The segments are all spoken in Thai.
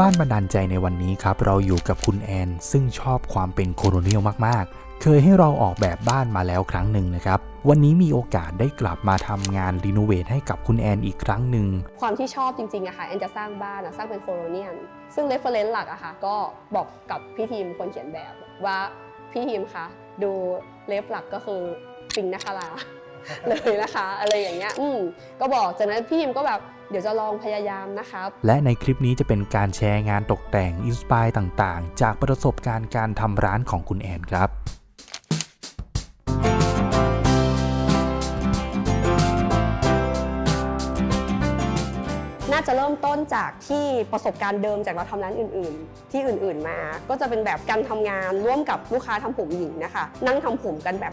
บ้านบันดาลใจในวันนี้ครับ เราอยู่กับคุณแอน ซึ่งชอบความเป็นโคโลเนียลมาก ๆ เคยให้เราออกแบบบ้านมาแล้วครั้งหนึ่งนะครับ วันนี้มีโอกาสได้กลับมาทำงานรีโนเวทให้กับคุณแอนอีกครั้งหนึ่ง ความที่ชอบจริงๆอะค่ะแอนจะสร้างบ้านอะสร้างเป็นโคโลเนียน ซึ่งเรฟเฟอรนซ์หลักอะค่ะก็บอกกับพี่ทีมคนเขียนแบบว่าพี่ทีมคะดูเรฟหลักก็คือปิงนาคารา เลยนะคะ อะไรอย่างเงี้ยอืมก็บอกจากนั้นพี่ทีมก็แบบเดี๋ยวจะลองพยายามนะครับ และในคลิปนี้จะเป็นการแชร์งานตกแต่งอินสปายต่างๆ จากประสบการณ์การทำร้านของคุณแอนครับน่าจะเริ่มต้นจากที่ประสบการณ์เดิมจากเราทำร้านอื่นๆ ที่อื่นๆมา ก็จะเป็นแบบการทำงานร่วมกับลูกค้าทำผมหญิงนะคะ นั่งทำผมกันแบบ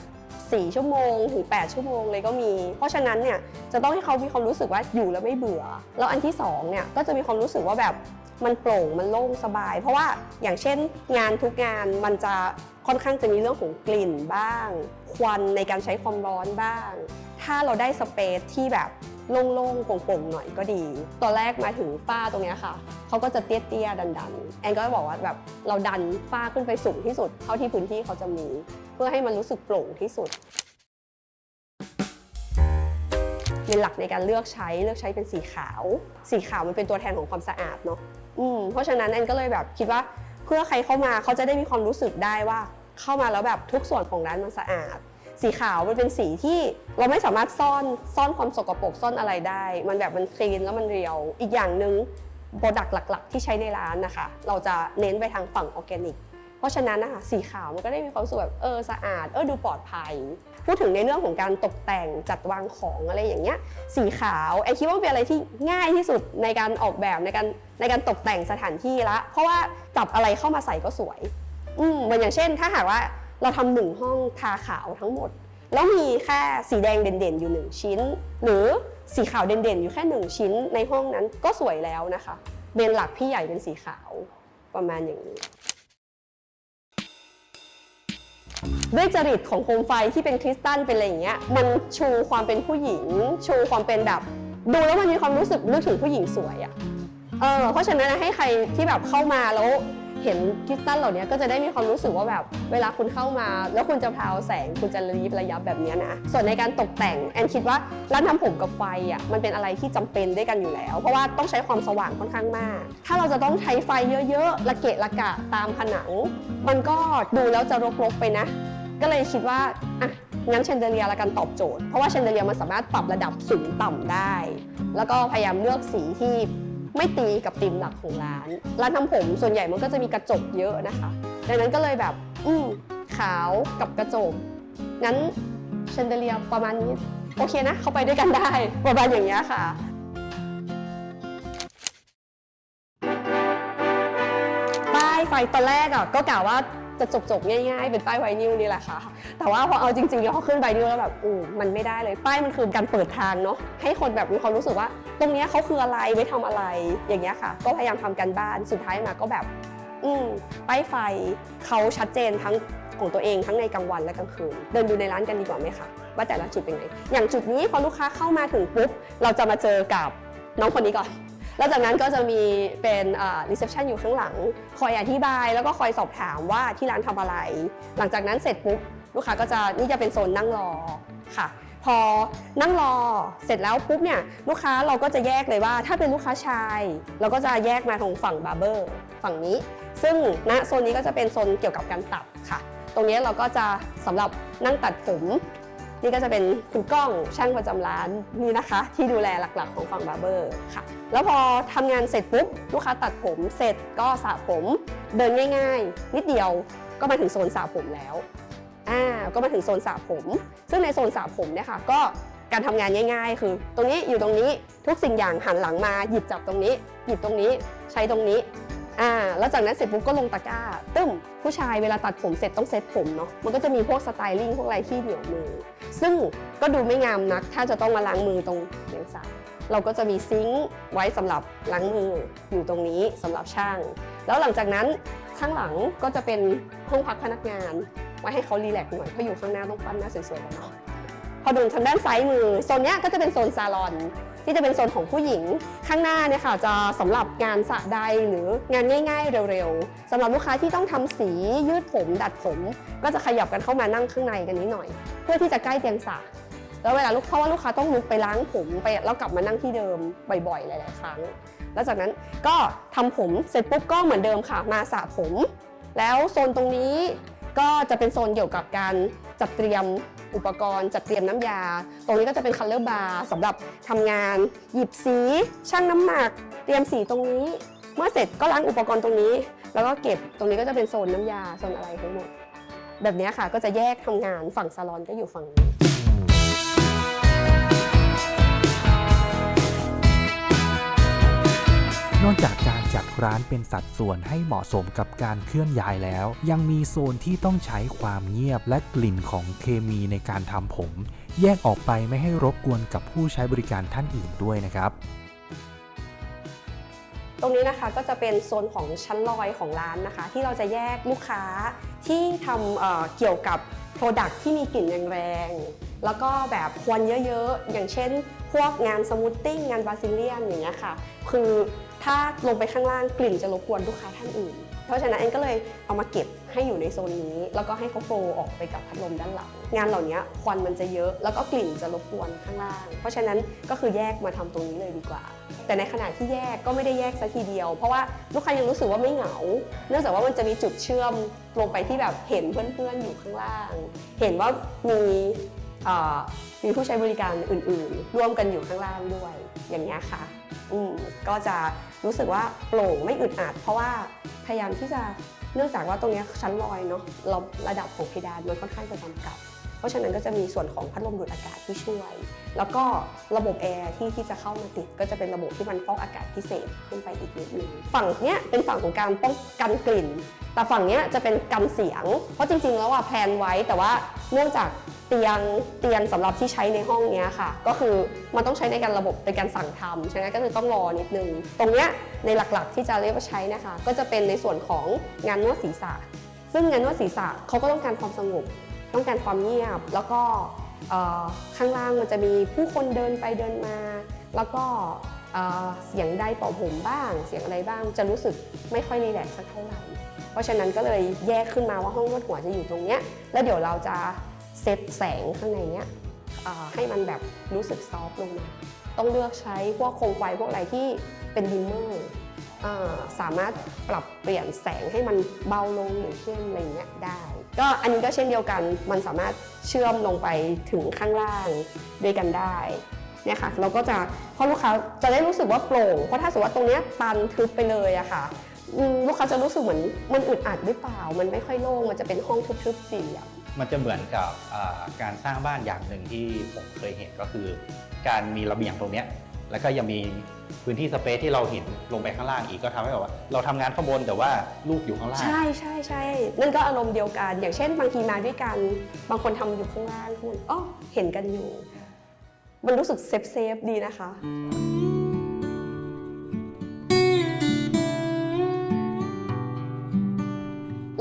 4 ชั่วโมงถึง 8 ชั่วโมงเลยก็มี เพราะฉะนั้นเนี่ยจะต้องให้เขามีความรู้สึกว่าอยู่แล้วไม่เบื่อ แล้วอันที่สองเนี่ยก็จะมีความรู้สึกว่าแบบ มันโปร่งมันโล่งสบาย เพราะว่าอย่างเช่นงานทุกงานมันจะค่อนข้างจะมีเรื่องของกลิ่นบ้าง ควันในการใช้ความร้อนบ้าง ถ้าเราได้สเปซที่แบบโล่งๆโปร่งๆหน่อยก็ดี ตอนแรกมาถึงฝ้าตรงนี้ค่ะ เขาก็จะเตี้ยๆดันๆ แอนก็บอกว่าแบบเราดันฝ้าขึ้นไปสูงที่สุด เท่าที่พื้นที่เขาจะมี เพื่อให้มันรู้สึกโปร่งที่สุด เป็นหลักในการเลือกใช้เลือกใช้เป็นสีขาว สีขาวมันเป็นตัวแทนของความสะอาดเนาะอืมเพราะฉะนั้นแอนก็เลยแบบคิดว่าเพื่อใครเข้ามาเขาจะได้มีความรู้สึกได้ว่า เข้ามาแล้วแบบทุกส่วนของร้านมันสะอาด สีขาวมันเป็นสีที่เราไม่สามารถซ่อนซ่อนความสกปรกซ่อนอะไรได้ มันแบบมันคลีนแล้วมันเรียว อีกอย่างหนึ่งโปรดักต์หลัก ๆ ที่ใช้ในร้านนะคะ เราจะเน้นไปทางฝั่งออร์แกนิก เพราะฉะนั้นนะคะสีขาวมันก็ได้มีความสึกแบบเออสะอาดเออดูปลอดภัย พูดถึงในเรื่องของการตกแต่งจัดวางของอะไรอย่างเงี้ยสีขาวไอคิดว่าเป็นอะไรที่ง่ายที่สุดในการออกแบบในการในการตกแต่งสถานที่ละ เพราะว่าจับอะไรเข้ามาใส่ก็สวย อืมเหมือนอย่างเช่น ถ้าหากว่าเราทำหนึ่งห้องทาขาวทั้งหมด แล้วมีแค่สีแดงเด่นๆอยู่หนึ่งชิ้น หรือสีขาวเด่นๆอยู่แค่หนึ่งชิ้นในห้องนั้นก็สวยแล้วนะคะเบนหลักพี่ใหญ่เป็นสีขาวประมาณอย่างนี้ ด้วยจริตของโคมไฟที่เป็นคริสตัลเป็นอะไรอย่างเงี้ยมันชูความเป็นผู้หญิง ชูความเป็นแบบ ดูแล้วมันมีความรู้สึกนึกถึงผู้หญิงสวยอะ่ะเออเพราะฉะนั้นนะให้ใครที่แบบเข้ามาแล้วเห็นคริสตัลเหล่านี้ก็จะได้มีความรู้สึกว่าแบบเวลาคุณเข้ามา แล้วคุณจะพราวแสงคุณจะระยิบระยับแบบเนี้ยนะ ส่วนในการตกแต่งแอนคิดว่าร้านทำผมกับไฟอะมันเป็นอะไรที่จำเป็นด้วยกันอยู่แล้ว เพราะว่าต้องใช้ความสว่างค่อนข้างมาก ถ้าเราจะต้องใช้ไฟเยอะๆระเกะระกะตามผนัง มันก็ดูแล้วจะรกๆไปนะ ก็เลยคิดว่าอะงั้นเชนเดเลียละกันตอบโจทย์ เพราะว่าเชนเดเลียมันสามารถปรับระดับสูงต่ำได้ แล้วก็พยายามเลือกสีที่ไม่ตีกับธีมหลักของร้าน ร้านทำผมส่วนใหญ่มันก็จะมีกระจกเยอะนะคะ ดังนั้นก็เลยแบบ อืมขาวกับกระจก งั้นเชนเดเลียประมาณนี้ โอเคนะ เข้าไปด้วยกันได้ ประมาณอย่างเงี้ยค่ะป้ายไฟตอนแรกอะก็กล่าวว่า จะจบๆง่ายๆ เป็นป้ายไวนิลนี่แหละค่ะ แต่ว่าพอเอาจริงๆพอขึ้นไวนิลแล้วแบบอู้มันไม่ได้เลย ป้ายมันคือการเปิดทางเนาะให้คนแบบมีความรู้สึกว่า ตรงเนี้ยเขาคืออะไรไว้ทำอะไรอย่างเงี้ยค่ะ ก็พยายามทำกันบ้านสุดท้ายมาก็แบบ อืมป้ายไฟเขาชัดเจนทั้งของตัวเองทั้งในกลางวันและกลางคืน เดินดูในร้านกันดีกว่าไหมคะว่าแต่ละจุดเป็นไงอย่างจุดนี้พอลูกค้าเข้ามาถึงปุ๊บเราจะมาเจอกับน้องคนนี้ก่อน แล้วจากนั้นก็จะมีเป็นรีเซพชันอยู่ข้างหลัง คอยอธิบายแล้วก็คอยสอบถามว่าที่ร้านทำอะไร หลังจากนั้นเสร็จปุ๊บลูกค้าก็จะนี่จะเป็นโซนนั่งรอค่ะ พอนั่งรอเสร็จแล้วปุ๊บเนี่ยลูกค้าเราก็จะแยกเลยว่า ถ้าเป็นลูกค้าชาย เราก็จะแยกมาตรงฝั่งบาร์เบอร์ฝั่งนี้ ซึ่งณโซนนี้ก็จะเป็นโซนเกี่ยวกับการตัดค่ะ ตรงนี้เราก็จะสำหรับนั่งตัดผม นี่ก็จะเป็นคุณก้องช่างประจำร้านนี่นะคะ ที่ดูแลหลักๆ ของฝั่งบาร์เบอร์ค่ะ แล้วพอทำงานเสร็จปุ๊บลูกค้าตัดผมเสร็จก็สระผมเดินง่าย ๆ นิดเดียวก็มาถึงโซนสระผมแล้วอ่าก็มาถึงโซนสระผม ซึ่งในโซนสระผมเนี่ยค่ะก็การทำงานง่าย ๆ คือ ตรงนี้อยู่ตรงนี้ทุกสิ่งอย่างหันหลังมาหยิบจับตรงนี้ หยิบตรงนี้ใช้ตรงนี้ อ่าแล้วจากนั้นเสร็จปุ๊บก็ลงตะกร้า ตึ้มผู้ชายเวลาตัดผมเสร็จต้องเซ็ตผมเนาะมันก็จะมีพวกสไตลิ่งพวกอะไรที่เหนียวมือ ซึ่งก็ดูไม่งามนัก ถ้าจะต้องมาล้างมือตรงเลียงสายเราก็จะมีซิงค์ไว้สำหรับล้างมืออยู่ตรงนี้สำหรับช่าง แล้วหลังจากนั้นข้างหลังก็จะเป็นห้องพักพนักงาน ไว้ให้เขารีแลกซ์หน่อยเพราะอยู่ข้างหน้าต้องปั้นหน้าสวยๆกันเนาะพอดูทางด้านซ้ายมือโซนเนี้ยก็จะเป็นโซนซาลอน ที่จะเป็นโซนของผู้หญิงข้างหน้าเนี่ยค่ะจะสำหรับงานสระใดหรืองานง่าย ๆ เร็วๆสำหรับลูกค้าที่ต้องทำสียืดผมดัดผม ก็จะขยับกันเข้ามานั่งข้างในกันนิดหน่อย เพื่อที่จะใกล้เตียงสระแล้วเวลาลูกเพราะว่าลูกค้าต้องลุกไปล้างผมไปแล้วกลับมานั่งที่เดิมบ่อยๆ หลาย ๆ ครั้ง แล้วจากนั้นก็ทำผมเสร็จปุ๊บก็เหมือนเดิมค่ะมาสระผม แล้วโซนตรงนี้ก็จะเป็นโซนเกี่ยวกับการจัดเตรียม อุปกรณ์จัดเตรียมน้ำยา ตรงนี้ก็จะเป็นคัลเลอร์บาร์สำหรับทำงาน หยิบสีชั่งน้ำหนัก เตรียมสีตรงนี้ เมื่อเสร็จก็ล้างอุปกรณ์ตรงนี้ แล้วก็เก็บตรงนี้ก็จะเป็นโซนน้ำยาโซนอะไรทั้งหมดแบบนี้ค่ะก็จะแยกทำงานฝั่งซาลอนก็อยู่ฝั่งนี้ นอกจากการจัดร้านเป็นสัดส่วนให้เหมาะสมกับการเคลื่อนย้ายแล้ว ยังมีโซนที่ต้องใช้ความเงียบและกลิ่นของเคมีในการทำผม แยกออกไปไม่ให้รบกวนกับผู้ใช้บริการท่านอื่นด้วยนะครับตรงนี้นะคะก็จะเป็นโซนของชั้นลอยของร้านนะคะ ที่เราจะแยกลูกค้าที่ทำเเกี่ยวกับโปรดักที่มีกลิ่นแรง แล้วก็แบบควันเยอะๆ อย่างเช่น พวกงานสมูทติ้งงานบาซิเลียนอย่างเงี้ยค่ะ คือถ้าลงไปข้างล่างกลิ่นจะรบกวนลูกค้าท่านอื่น เพราะฉะนั้นเอ็นก็เลยเอามาเก็บให้อยู่ในโซนนี้ แล้วก็ให้เขาโฟว์ออกไปกับพัดลมด้านหลัง งานเหล่านี้ควันมันจะเยอะแล้วก็กลิ่นจะรบกวนข้างล่าง เพราะฉะนั้นก็คือแยกมาทำตรงนี้เลยดีกว่า แต่ในขณะที่แยกก็ไม่ได้แยกซะทีเดียว เพราะว่าลูกค้ายังรู้สึกว่าไม่เหงา เนื่องจากว่ามันจะมีจุดเชื่อมลงไปที่แบบเห็นเพื่อนๆอยู่ข้างล่าง เห็นว่ามี มีผู้ใช้บริการอื่นๆ ร่วมกันอยู่ข้างล่างด้วย อย่างนี้ค่ะอืก็จะรู้สึกว่าโปร่งไม่อึดอัด เพราะว่าพยายามที่จะเนื่องจากว่าตรงนี้ชั้นลอยเนาะเราระดับของเพดานมันค่อนข้างจะจำกัด เพราะฉะนั้นก็จะมีส่วนของพัดลมดูดอากาศที่ช่วย แล้วก็ระบบแอร์ที่ที่จะเข้ามาติด ก็จะเป็นระบบที่มันฟอกอากาศพิเศษขึ้นไปอีกนิดนึงฝั่งเนี้ยเป็นฝั่งของการป้องกันกลิ่น แต่ฝั่งเนี้ยจะเป็นกันเสียง เพราะจริง ๆ แล้วอะแพลนไว้แต่ว่าเนื่องจากเตียงเตียงสำหรับที่ใช้ในห้องเนี้ยค่ะ ก็คือมันต้องใช้ในการระบบในการสั่งทำฉะนั้นก็คือต้องรอนิดนึง ตรงเนี้ยในหลักๆที่จะเรียกว่าใช้นะคะ ก็จะเป็นในส่วนของงานนวดศีรษะ ซึ่งงานนวดศีรษะเขาก็ต้องการความสงบ ต้องการความเงียบ แล้วก็ข้างล่างมันจะมีผู้คนเดินไปเดินมา แล้วก็เสียงไดเป่าผมบ้าง เสียงอะไรบ้างจะรู้สึกไม่ค่อยรีแลกซ์สักเท่าไหร่ เพราะฉะนั้นก็เลยแยกขึ้นมาว่าห้องนวดหัวจะอยู่ตรงเนี้ยแล้วเดี๋ยวเราจะเซตแสงข้างในเนี้ยให้มันแบบรู้สึกซอฟต์ลงมา ต้องเลือกใช้พวกโคมไฟพวกอะไรที่เป็นดิมเมอร์ สามารถปรับเปลี่ยนแสงให้มันเบาลงหรือเข้มอะไรเงี้ยได้ ก็อันนี้ก็เช่นเดียวกันมันสามารถเชื่อมลงไปถึงข้างล่างด้วยกันได้เนี่ยค่ะเราก็จะเพราะลูกค้าจะได้รู้สึกว่าโปร่งเพราะถ้าสมมติว่าตรงเนี้ยตันทึบไปเลยอะค่ะลูกค้าจะรู้สึกเหมือนมันอึดอัดหรือเปล่า มันไม่ค่อยโล่งมันจะเป็นห้องทึบๆสี่เหลี่ยมมันจะเหมือนกับการสร้างบ้านอย่างหนึ่งที่ผมเคยเห็นก็คือ การมีระเบียงตรงเนี้ย แล้วก็ยังมีพื้นที่สเปซที่เราเห็นลงไปข้างล่างอีกก็ทำให้แบบว่า เราทำงานข้างบนแต่ว่าลูกอยู่ข้างล่าง ใช่ใช่ใช่นั่นก็อารมณ์เดียวกัน อย่างเช่น บางทีมาด้วยกัน บางคนทำอยู่ข้างล่างข้างบนอ๋อเห็นกันอยู่ มันรู้สึกเซฟเซฟดีนะคะ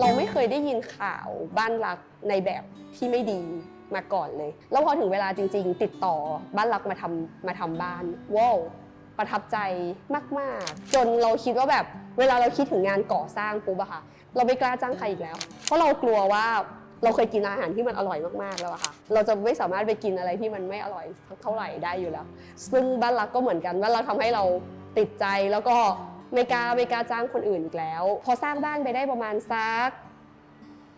เราไม่เคยได้ยินข่าวบ้านรักในแบบที่ไม่ดี มาก่อนเลย แล้วพอถึงเวลาจริง ๆ ติดต่อบ้านรักมาทำมาทำบ้านว้าวประทับใจมาก ๆ จนเราคิดว่าแบบเวลาเราคิดถึงงานก่อสร้างปุ๊บอะค่ะ เราไม่กล้าจ้างใครอีกแล้ว เพราะเรากลัวว่าเราเคยกินอาหารที่มันอร่อยมากๆแล้วอะค่ะ เราจะไม่สามารถไปกินอะไรที่มันไม่อร่อยเท่าไหร่ได้อยู่แล้ว ซึ่งบ้านรักก็เหมือนกันบ้านรักทำให้เราติดใจแล้วก็ไม่กล้าไม่กล้าจ้างคนอื่นอีกแล้ว พอสร้างบ้านไปได้ประมาณสัก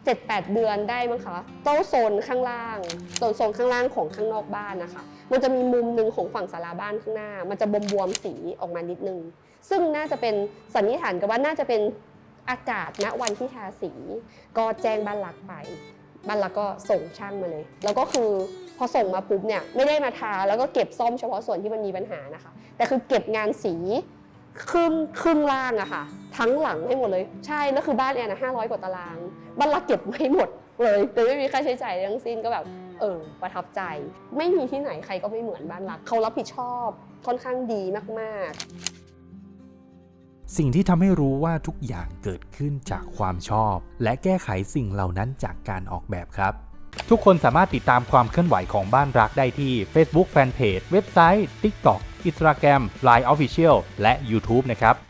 7-8 เดือนได้มั้งคะโต๊ะโซนข้างล่างโซนโซนข้างล่างของข้างนอกบ้านนะคะ มันจะมีมุมหนึ่งของฝั่งศาลาบ้านข้างหน้า มันจะบวมๆสีออกมานิดนึง ซึ่งน่าจะเป็นสันนิษฐานกันว่าน่าจะเป็นอากาศณวันที่ทาสี ก็แจ้งบ้านรักไปบ้านรักก็ส่งช่างมาเลย แล้วก็คือพอส่งมาปุ๊บเนี่ยไม่ได้มาทาแล้วก็เก็บซ่อมเฉพาะส่วนที่มันมีปัญหานะคะ แต่คือเก็บงานสี ครึ่งครึ่งล่างอะค่ะ ทั้งหลังให้หมดเลย ใช่แล้วคือบ้านเนี่ยนะห้าร้อยกว่าตารางบ้านรักเก็บไม่หมดเลยโดยไม่มีค่าใช้จ่ายทั้งสิ้นก็แบบเออประทับใจ ไม่มีที่ไหนใครก็ไม่เหมือนบ้านรักเขารับผิดชอบค่อนข้างดีมาก ๆสิ่งที่ทำให้รู้ว่าทุกอย่างเกิดขึ้นจากความชอบ และแก้ไขสิ่งเหล่านั้นจากการออกแบบครับ ทุกคนสามารถติดตามความเคลื่อนไหวของบ้านรักได้ที่ Facebook Fanpage เว็บไซต์ TikTok Instagram Line Official และ YouTube นะครับ